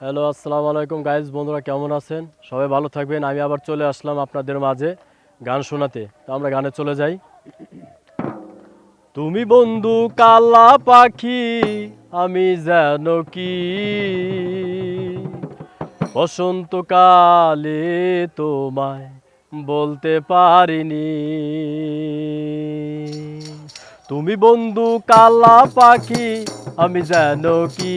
Hello আসসালামু আলাইকুম guys বন্ধুরা কেমন আছেন? সবাই ভালো থাকবেন, আমি আবার চলে আসলাম আপনাদের মাঝে গান শোনাতে। তো আমরা গানে চলে যাই। তুমি বন্ধু কালা পাখি, আমি যেন কি? বসন্তকালে তোমায় বলতে পারিনি। তুমি বন্ধু কালা পাখি, আমি যেন কি?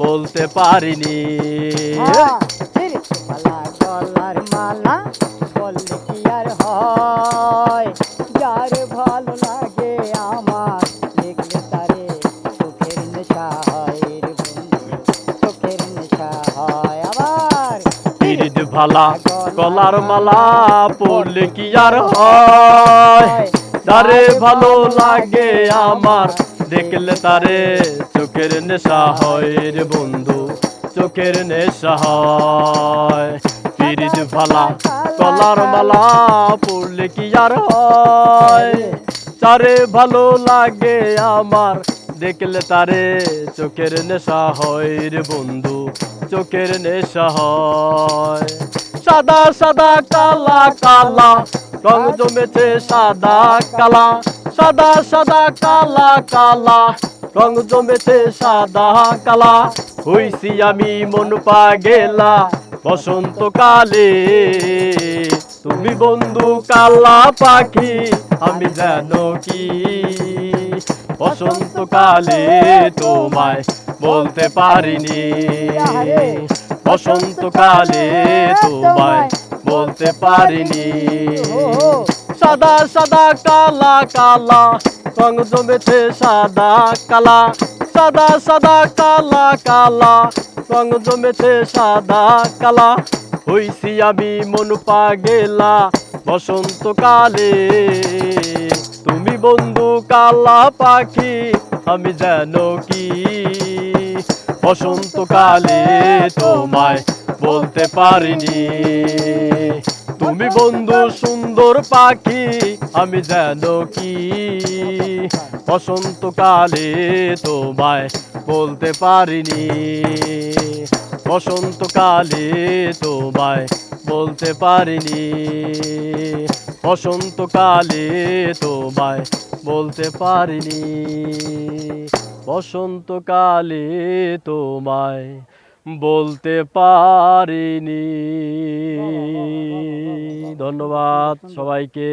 বলতে পারিনি। মালা গলার মালা বললে কি আর হয়? যার ভালো লাগে আমার দেখলে তারে চোখের নেশা হয় চোখের নেশা হয় আবার। ভালা কলার মালা পড়লে কি আর হয়? তারে ভালো লাগে আমার দেখলে তারে চোখের নেশা হয় রে বন্ধু, চোখের নেশা হয়। পিরিত ভালা কলার মালা পড়লে কি আর হয়? তারে ভালো লাগে আমার, দেখলে তারে চোখের নেশা হয় রে বন্ধু, চোখের নেশা হয়। সাদা সাদা কালা কালা, রং জমেছে সাদা কালা। সাদা সাদা কালা কালা। রং জমেছে সাদা, কালা। হইছি আমি মন পা গেলা বসন্তকালে তুমি বন্ধু কালা পাখি, আমি জানো কি? বসন্তকালে তোমায় বলতে পারিনি। বসন্তকালে তোমায় বলতে পারিনি। সাদা সাদা কালা কালা। রং জমেছে সাদা, কালা। সাদা সাদা কালা কালা। রং জমেছে সাদা, কালা। হইছি আমি মন গেলা বসন্তকালে। তুমি বন্ধু কালা পাখি, আমি যেন কি? বসন্তকালে তোমায় বলতে পারিনি। তুমি বন্ধু সুন্দর পাখি, আমি যেন কি? বসন্তকালে তোমায় বলতে পারিনি। বসন্তকালে তোমায় বলতে পারিনি। বসন্তকালে তোমায় বলতে পারিনি। বসন্তকালে তোমায় বলতে পারিনি। ধন্যবাদ সবাইকে।